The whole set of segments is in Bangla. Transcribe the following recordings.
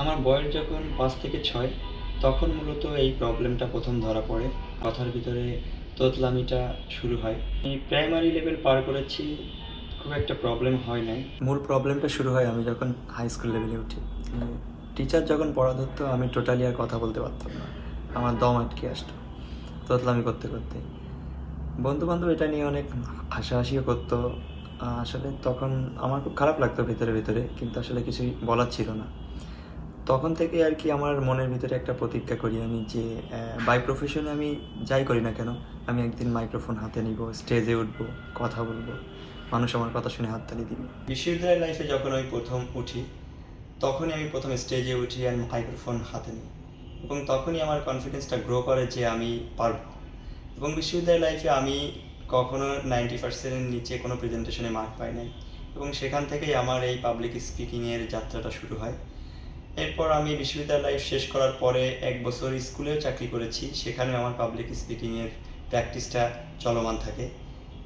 আমার বয়স যখন পাঁচ থেকে ছয়, তখন মূলত এই প্রবলেমটা প্রথম ধরা পড়ে। কথার ভিতরে তোতলামিটা শুরু হয়। আমি প্রাইমারি লেভেল পার করেছি, খুব একটা প্রবলেম হয় নাই। মূল প্রবলেমটা শুরু হয় আমি যখন হাই স্কুল লেভেলে উঠি। টিচার যখন পড়া ধরতো, আমি টোটালি আর কথা বলতে পারতাম না। আমার দম আটকে আসতো তোতলামি করতে করতে। বন্ধু বান্ধব এটা নিয়ে অনেক হাসাহাসিও করতো। আসলে তখন আমার খুব খারাপ লাগতো ভিতরে ভিতরে। কিন্তু আসলে কিছুই বলার ছিল না। তখন থেকে আর কি আমার মনের ভিতরে একটা প্রতিজ্ঞা করি আমি যে বাই প্রফেশনে আমি যাই করি না কেন, আমি একদিন মাইক্রোফোন হাতে নিব স্টেজে উঠবো, কথা বলব, মানুষ আমার কথা শুনে হাততালি দিবে। বিশ্ববিদ্যালয় লাইফে যখন আমি প্রথম উঠি, তখনই আমি প্রথম স্টেজে উঠি আর মাইক্রোফোন হাতে নিই। এবং তখনই আমার কনফিডেন্সটা গ্রো করে যে আমি পারব। এবং বিশ্ববিদ্যালয় লাইফে আমি কখনো নাইনটি পার্সেন্টের নিচে কোনো প্রেজেন্টেশনে মার্ক পাই নাই। এবং সেখান থেকেই আমার এই পাবলিক স্পিকিংয়ের যাত্রাটা শুরু হয়। এরপর আমি বিশ্ববিদ্যালয় লাইফ শেষ করার পরে এক বছর স্কুলেও চাকরি করেছি সেখানে আমার পাবলিক স্পিকিংয়ের প্র্যাকটিসটা চলমান থাকে।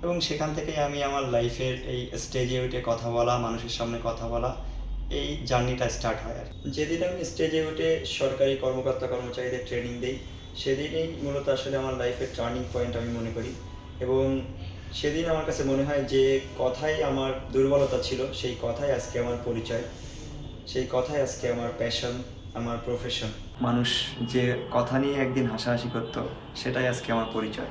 এবং সেখান থেকেই আমি আমার লাইফের এই স্টেজে উঠে কথা বলা, মানুষের সামনে কথা বলা, এই জার্নিটা স্টার্ট হয় আর যেদিন আমি স্টেজে উঠে সরকারি কর্মকর্তা কর্মচারীদের ট্রেনিং দিই, সেদিনই মূলত আসলে আমার লাইফের টার্নিং পয়েন্ট আমি মনে করি। এবং সেদিন আমার কাছে মনে হয় যে কথাই আমার দুর্বলতা ছিল, সেই কথাই আজকে আমার পরিচয়। সেই কথাই আজকে আমার প্যাশন আমার প্রফেশন মানুষ যে কথা নিয়ে একদিন হাসাহাসি করতো, সেটাই আজকে আমার পরিচয়।